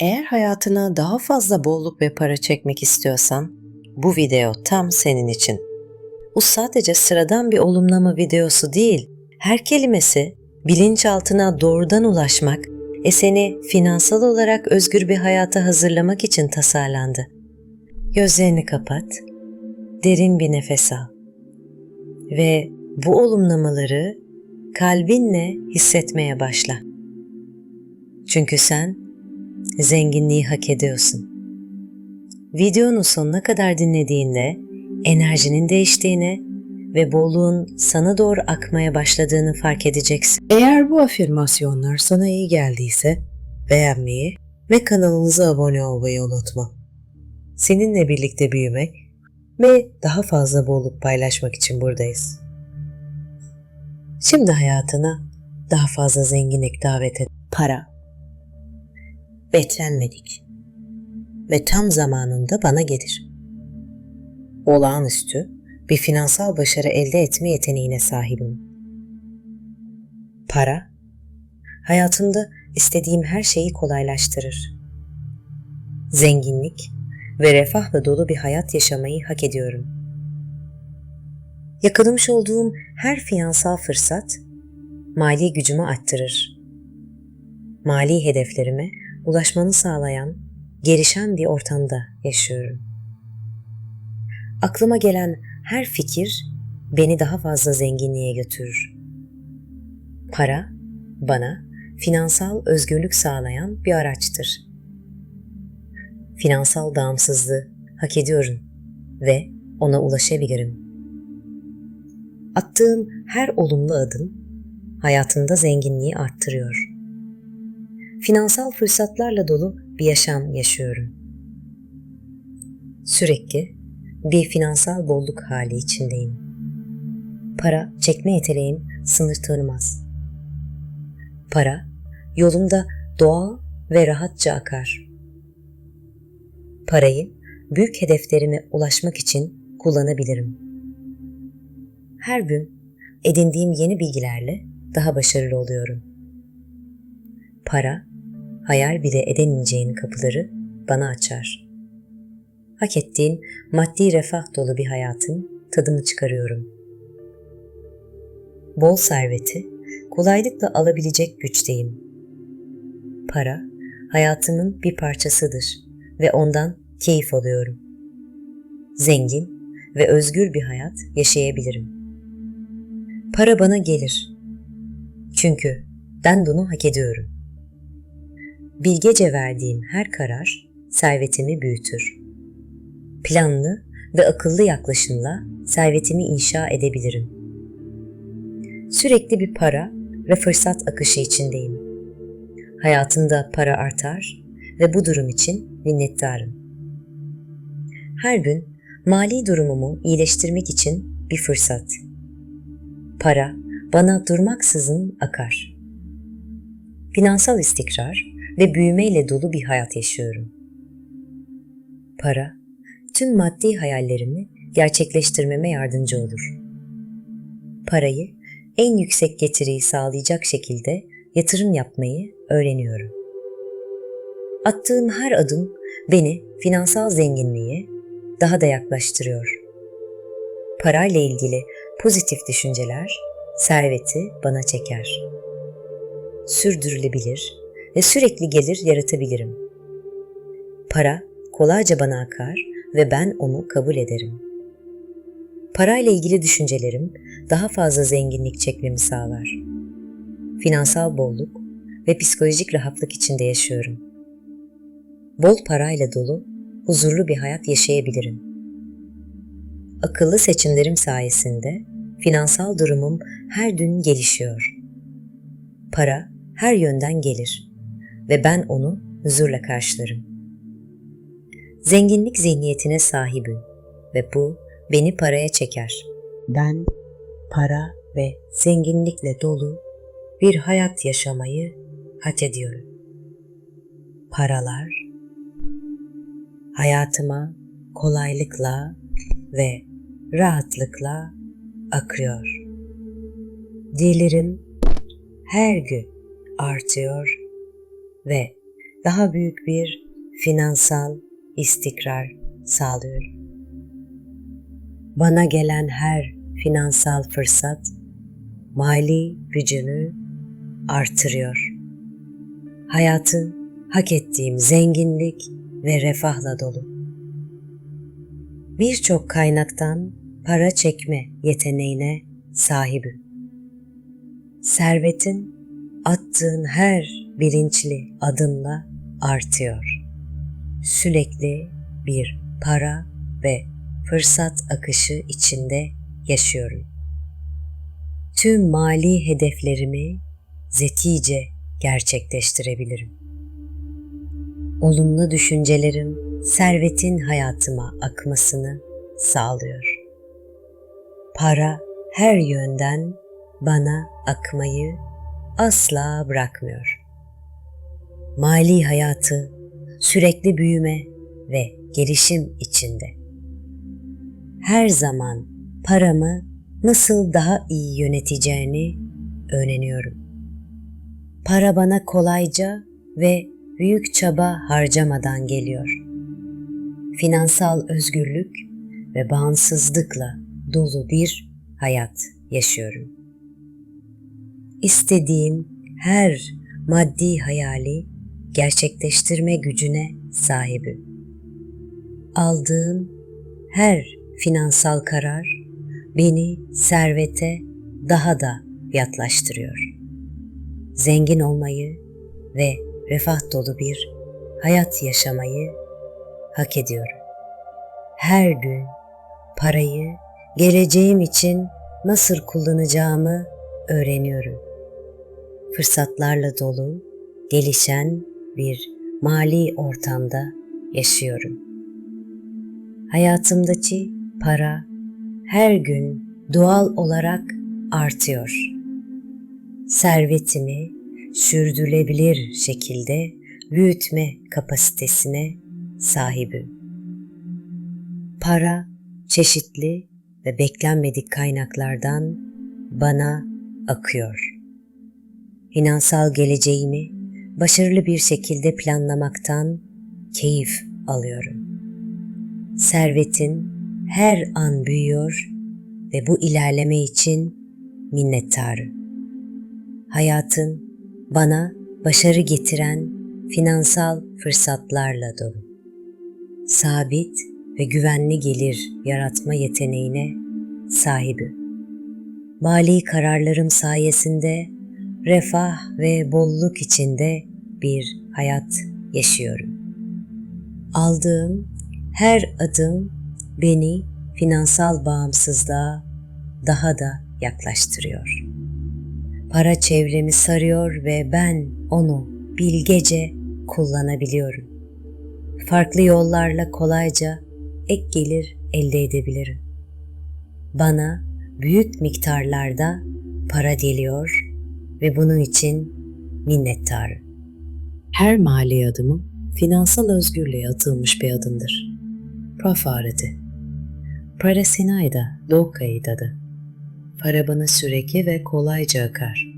Eğer hayatına daha fazla bolluk ve para çekmek istiyorsan, bu video tam senin için. Bu sadece sıradan bir olumlama videosu değil. Her kelimesi bilinçaltına doğrudan ulaşmak ve seni finansal olarak özgür bir hayata hazırlamak için tasarlandı. Gözlerini kapat, derin bir nefes al ve bu olumlamaları kalbinle hissetmeye başla. Çünkü sen zenginliği hak ediyorsun. Videonun sonuna kadar dinlediğinde enerjinin değiştiğini ve bolluğun sana doğru akmaya başladığını fark edeceksin. Eğer bu afirmasyonlar sana iyi geldiyse beğenmeyi ve kanalımıza abone olmayı unutma. Seninle birlikte büyümek ve daha fazla bolluk paylaşmak için buradayız. Şimdi hayatına daha fazla zenginlik davet et. Para. Beklenmedik ve tam zamanında bana gelir. Olağanüstü bir finansal başarı elde etme yeteneğine sahibim. Para, hayatımda istediğim her şeyi kolaylaştırır. Zenginlik ve refahla dolu bir hayat yaşamayı hak ediyorum. Yakalamış olduğum her finansal fırsat mali gücümü arttırır. Mali hedeflerime ulaşmanı sağlayan, gelişen bir ortamda yaşıyorum. Aklıma gelen her fikir beni daha fazla zenginliğe götürür. Para bana finansal özgürlük sağlayan bir araçtır. Finansal bağımsızlığı hak ediyorum ve ona ulaşabilirim. Attığım her olumlu adım hayatımda zenginliği arttırıyor. Finansal fırsatlarla dolu bir yaşam yaşıyorum. Sürekli bir finansal bolluk hali içindeyim. Para çekme yeteneğim sınır tanımaz. Para yolumda doğal ve rahatça akar. Parayı büyük hedeflerime ulaşmak için kullanabilirim. Her gün edindiğim yeni bilgilerle daha başarılı oluyorum. Para, hayal bile edemeyeceğin kapıları bana açar. Hak ettiğin maddi refah dolu bir hayatın tadını çıkarıyorum. Bol serveti kolaylıkla alabilecek güçteyim. Para, hayatımın bir parçasıdır ve ondan keyif alıyorum. Zengin ve özgür bir hayat yaşayabilirim. Para bana gelir. Çünkü ben bunu hak ediyorum. Bilgece verdiğim her karar servetimi büyütür. Planlı ve akıllı yaklaşımla servetimi inşa edebilirim. Sürekli bir para ve fırsat akışı içindeyim. Hayatımda para artar ve bu durum için minnettarım. Her gün mali durumumu iyileştirmek için bir fırsat. Para bana durmaksızın akar. Finansal istikrar ve büyümeyle dolu bir hayat yaşıyorum. Para, tüm maddi hayallerimi gerçekleştirmeme yardımcı olur. Parayı en yüksek getiriyi sağlayacak şekilde yatırım yapmayı öğreniyorum. Attığım her adım beni finansal zenginliğe daha da yaklaştırıyor. Parayla ilgili pozitif düşünceler serveti bana çeker. Sürdürülebilir ve sürekli gelir yaratabilirim. Para kolayca bana akar ve ben onu kabul ederim. Parayla ilgili düşüncelerim daha fazla zenginlik çekmemi sağlar. Finansal bolluk ve psikolojik rahatlık içinde yaşıyorum. Bol parayla dolu, huzurlu bir hayat yaşayabilirim. Akıllı seçimlerim sayesinde finansal durumum her gün gelişiyor. Para her yönden gelir ve ben onu huzurla karşılarım. Zenginlik zihniyetine sahibim ve bu beni paraya çeker. Ben para ve zenginlikle dolu bir hayat yaşamayı hak ediyorum. Paralar hayatıma kolaylıkla ve rahatlıkla akıyor. Gelirim her gün artıyor ve daha büyük bir finansal istikrar sağlıyor. Bana gelen her finansal fırsat mali gücümü artırıyor. Hayatı hak ettiğim zenginlik ve refahla dolu. Birçok kaynaktan para çekme yeteneğine sahibim. Servetin attığın her bilinçli adımla artıyor. Sürekli bir para ve fırsat akışı içinde yaşıyorum. Tüm mali hedeflerimi zekice gerçekleştirebilirim. Olumlu düşüncelerim servetin hayatıma akmasını sağlıyor. Para her yönden bana akmayı asla bırakmıyor. Mali hayatı sürekli büyüme ve gelişim içinde. Her zaman paramı nasıl daha iyi yöneteceğini öğreniyorum. Para bana kolayca ve büyük çaba harcamadan geliyor. Finansal özgürlük ve bağımsızlıkla dolu bir hayat yaşıyorum. İstediğim her maddi hayali gerçekleştirme gücüne sahibim. Aldığım her finansal karar beni servete daha da yaklaştırıyor. Zengin olmayı ve refah dolu bir hayat yaşamayı hak ediyorum. Her gün parayı geleceğim için nasıl kullanacağımı öğreniyorum. Fırsatlarla dolu, gelişen bir mali ortamda yaşıyorum. Hayatımdaki para her gün doğal olarak artıyor. Servetimi sürdürülebilir şekilde büyütme kapasitesine sahibim. Para çeşitli ve beklenmedik kaynaklardan bana akıyor. Finansal geleceğimi başarılı bir şekilde planlamaktan keyif alıyorum. Servetin her an büyüyor ve bu ilerleme için minnettarım. Hayatın bana başarı getiren finansal fırsatlarla dolu. Sabit ve güvenli gelir yaratma yeteneğine sahibim. Mali kararlarım sayesinde refah ve bolluk içinde bir hayat yaşıyorum. Aldığım her adım beni finansal bağımsızlığa daha da yaklaştırıyor. Para çevremi sarıyor ve ben onu bilgece kullanabiliyorum. Farklı yollarla kolayca ek gelir elde edebilirim. Bana büyük miktarlarda para geliyor ve bunun için minnettarım. Her mali adımım finansal özgürlüğe atılmış bir adımdır. Prafarati. Parasinayda Lokayı'dadı. Para bana sürekli ve kolayca akar.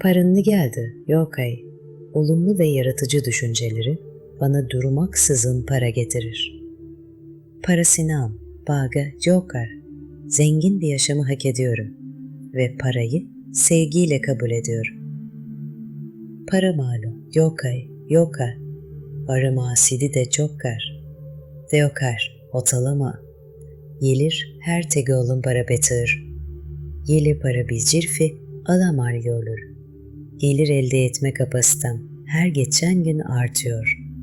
Paranlı geldi, Yokay. Olumlu ve yaratıcı düşünceleri bana durmaksızın para getirir. Parasinam, Baga, Jokar. Zengin bir yaşamı hak ediyorum ve parayı sevgiyle kabul ediyorum. Para malu, Yokay, Yoka. Varımasidi de Jokkar. Deokar, otalama. Gelir her tegi olun para betır. Yeli para bizcirfi, alamar olur. Gelir elde etme kapasitem her geçen gün artıyor.